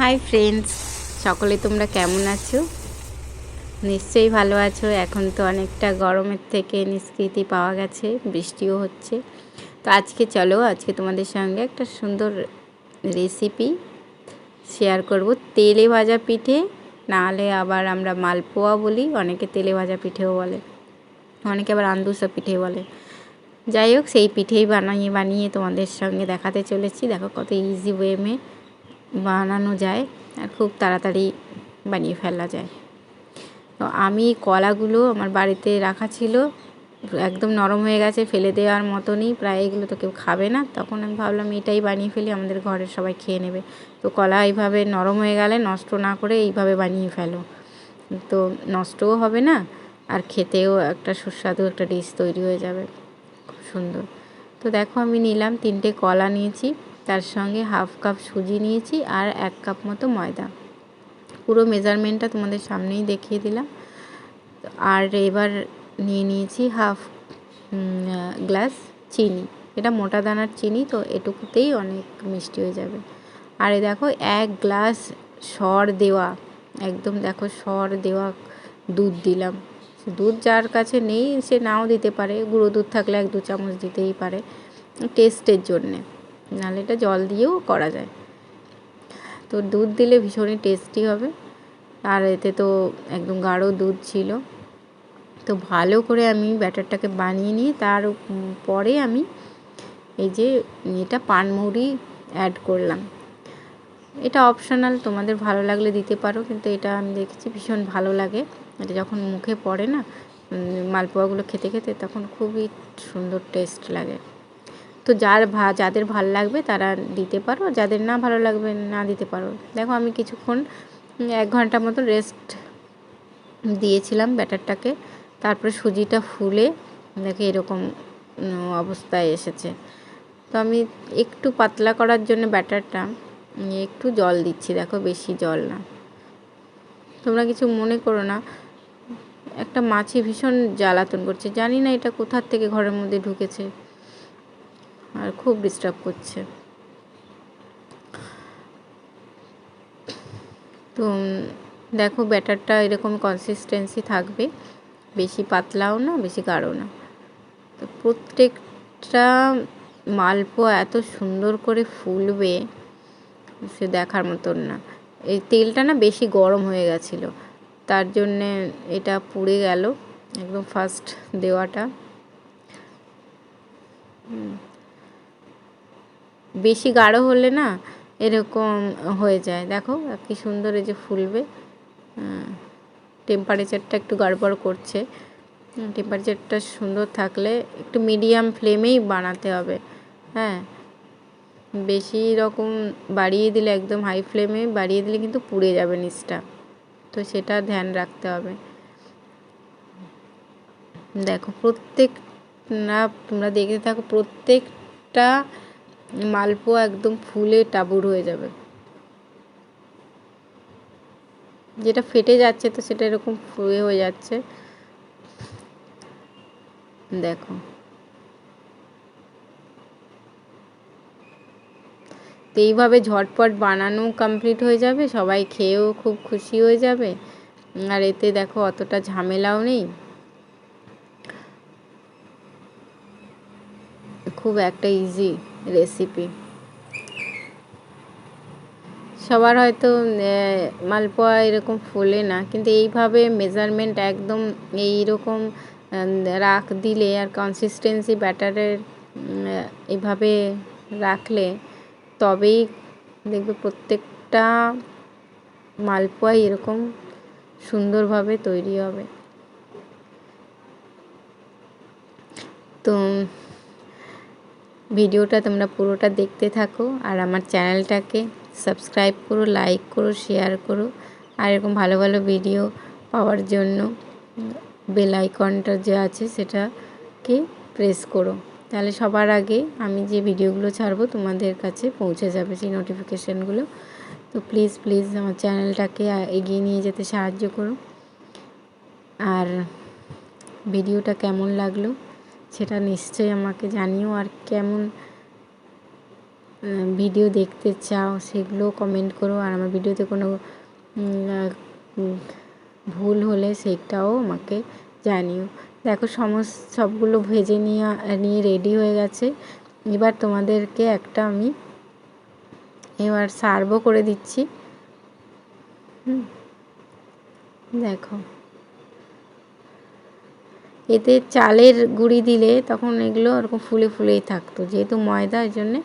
Hi friends সকলে তোমরা কেমন আছো? নিশ্চয়ই ভালো আছো। এখন তো অনেকটা গরমের থেকে নিষ্কৃতি পাওয়া গেছে, বৃষ্টিও হচ্ছে। তো আজকে চলো, আজকে তোমাদের সঙ্গে একটা সুন্দর রেসিপি শেয়ার করব। তেলে ভাজা পিঠে, নাহলে আবার আমরা মালপোয়া বলি, অনেকে তেলে ভাজা পিঠেও বলে, অনেকে আবার আন্দুসা পিঠে বলে। যাই হোক, সেই পিঠেই বানিয়ে বানিয়ে তোমাদের সঙ্গে দেখাতে চলেছি। দেখো কত ইজি ওয়েমে বানানো যায় আর খুব তাড়াতাড়ি বানিয়ে ফেলা যায়। তো আমি কলাগুলো আমার বাড়িতে রাখা ছিল, একদম নরম হয়ে গেছে, ফেলে দেওয়ার মতনই, প্রায় এগুলো তো কেউ খাবে না। তখন আমি ভাবলাম এটাই বানিয়ে ফেলি, আমাদের ঘরের সবাই খেয়ে নেবে। তো কলা এইভাবে নরম হয়ে গেলে নষ্ট না করে এইভাবে বানিয়ে ফেলো। তো নষ্টও হবে না, আর খেতেও একটা সুস্বাদু একটা ডিশ তৈরি হয়ে যাবে। খুব সুন্দর। তো দেখো আমি নিলাম তিনটে কলা নিয়েছি। তার সঙ্গে হাফ কাপ সুজি নিয়েছি আর এক কাপ মতো ময়দা। পুরো মেজারমেন্টটা তোমাদের সামনেই দেখিয়ে দিলাম। আর এবার নিয়ে নিয়েছি হাফ গ্লাস চিনি। এটা মোটা দানার চিনি, তো এটুকুতেই অনেক মিষ্টি হয়ে যাবে। আর দেখো, এক গ্লাস সর দেওয়া, একদম দেখো সর দেওয়া দুধ দিলাম। দুধ যার কাছে নেই, সে নাও দিতে পারে। গুঁড়ো দুধ থাকলে এক দু চামচ দিতেই পারে, টেস্টের জন্যে। নাহলে এটা জল দিয়েও করা যায়। তো দুধ দিলে ভীষণই টেস্টি হবে। আর এতে তো একদম গাঢ় দুধ ছিল। তো ভালো করে আমি ব্যাটারটাকে বানিয়ে নিয়ে তার পরে আমি এই যে এটা পানমৌরি অ্যাড করলাম। এটা অপশনাল তোমাদের ভালো লাগলে দিতে পারো, কিন্তু এটা আমি দেখেছি ভীষণ ভালো লাগে। এটা যখন মুখে পড়ে না মালপোয়াগুলো খেতে খেতে তখন খুবই সুন্দর টেস্ট লাগে। তো যার ভা, যাদের ভালো লাগবে তারা দিতে পারো, যাদের না ভালো লাগবে না দিতে পারো। দেখো আমি কিছুক্ষণ এক ঘণ্টা মতো রেস্ট দিয়েছিলাম ব্যাটারটাকে, তারপরে সুজিটা ফুলে দেখে এরকম অবস্থায় এসেছে। তো আমি একটু পাতলা করার জন্য ব্যাটারটা একটু জল দিচ্ছি, দেখো বেশি জল না। তোমরা কিছু মনে করো না, একটা মাছি ভীষণ জ্বালাতন করছে, জানি না এটা কোথার থেকে ঘরের মধ্যে ঢুকেছে। আর খুব ডিস্টার্ব করছে। তো দেখো ব্যাটারটা এরকম কনসিস্টেন্সি থাকবে। বেশি পাতলাও না, বেশি গাঢ় না। তো প্রত্যেকটা মালপোয়া এত সুন্দর করে ফুলবে, সে দেখার মতন না। এই তেলটা না বেশি গরম হয়ে গেছিল। তার জন্যে এটা পুড়ে গেল, একদম ফার্স্ট দেওয়াটা। বেশি গাঢ় হলে না এরকম হয়ে যায়। দেখো কি সুন্দর এই যে ফুলবে। টেম্পারেচারটা একটু গড়বড় করছে। টেম্পারেচারটা সুন্দর থাকলে একটু মিডিয়াম ফ্লেমেই বানাতে হবে। হ্যাঁ বেশি রকম বাড়িয়ে দিলে, একদম হাই ফ্লেমে বাড়িয়ে দিলে কিন্তু পুড়ে যাবে নিচটা। তো সেটা ধ্যান রাখতে হবে। দেখো প্রত্যেক, না, তোমরা দেখতে থাকো প্রত্যেকটা মালপোয়া একদম ফুলে টাবুর হয়ে যাবে। যেটা ফেটে যাচ্ছে তো সেটা এরকম ফুয়ে হয়ে যাচ্ছে। দেখো। তো এইভাবে ঝটপট বানানো কমপ্লিট হয়ে যাবে, সবাই খেয়েও খুব খুশি হয়ে যাবে। আর এতে দেখো অতটা ঝামেলাও নেই। খুব একটা ইজি রেসিপি সবার হয়তো মালপোয়া এরকম ফোলে না, কিন্তু এইভাবে মেজারমেন্ট একদম এইরকম রাখ দিলে আর কনসিস্টেন্সি ব্যাটারের এইভাবে রাখলে তবেই দেখবে প্রত্যেকটা মালপোয়া এরকম সুন্দরভাবে তৈরি হবে। তো ভিডিওটা তোমরা পুরোটা দেখতে থাকো আর আমার চ্যানেলটাকে সাবস্ক্রাইব করো লাইক করো শেয়ার করো। আর এরকম ভালো ভালো ভিডিও পাওয়ার জন্য বেল আইকনটা যে আছে সেটাকে প্রেস করো। তাহলে সবার আগে আমি যে ভিডিওগুলো ছাড়বো তোমাদের কাছে পৌঁছে যাবে সেই নোটিফিকেশানগুলো তো প্লিজ প্লিজ আমার চ্যানেলটাকে এগিয়ে নিয়ে যেতে সাহায্য করো। আর ভিডিওটা কেমন লাগল? সেটা নিশ্চয়ই আমাকে জানিও আর কেমন ভিডিও দেখতে চাও সেগুলো কমেন্ট করো। আর আমার ভিডিওতে কোনো ভুল হলে সেটাও আমাকে জানিও। দেখো সমস্ত সবগুলো ভেজে নিয়ে নিয়ে রেডি হয়ে গেছে। এবার তোমাদেরকে একটা আমি এবার সার্ভও করে দিচ্ছি। হুম, দেখো। এতে চালের গুঁড়ি দিলে তখন এগুলো ওরকম ফুলে ফুলেই থাকতো। যেহেতু ময়দা, ওই জন্যে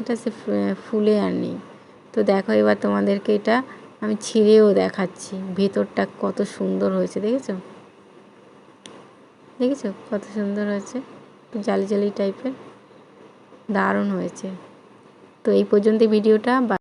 এটা সে ফুলে আর নেই। তো দেখো এবার তোমাদেরকে এটা আমি ছিঁড়েও দেখাচ্ছি। ভেতরটা কত সুন্দর হয়েছে, দেখেছ? দেখেছ কত সুন্দর হয়েছে? জালি জালি টাইপের দারুণ হয়েছে। তো এই পর্যন্ত ভিডিওটা।